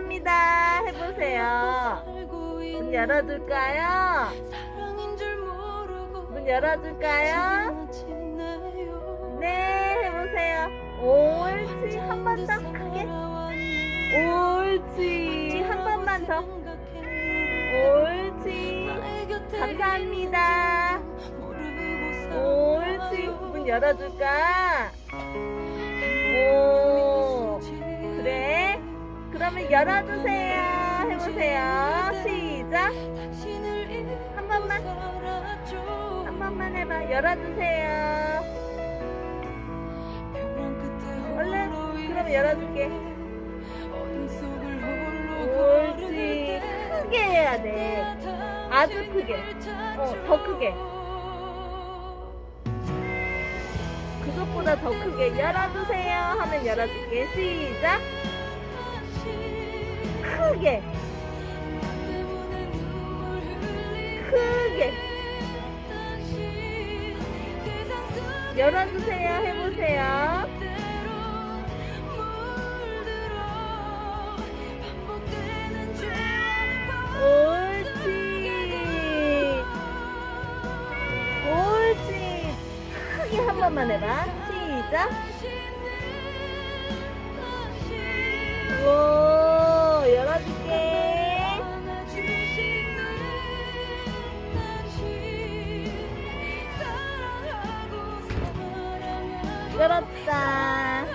감사합니다. 해보세요. 문 열어줄까요? 문 열어줄까요? 네, 해보세요. 옳지. 한 번 더 크게. 옳지. 한 번만 더. 옳지. 감사합니다. 옳지. 문 열어줄까? 그러면 열어주세요. 해보세요. 시작. 한 번만. 한 번만 해봐. 열어주세요. 얼른. 그럼 열어줄게. 옳지. 크게 해야 돼. 아주 크게. 어, 더 크게. 그것보다 더 크게 열어주세요 하면 열어줄게. 시작. 크게. 크게. 열어주세요. 해보세요. 옳지. 옳지. 크게 한 번만 해봐. 시작. 끌었다.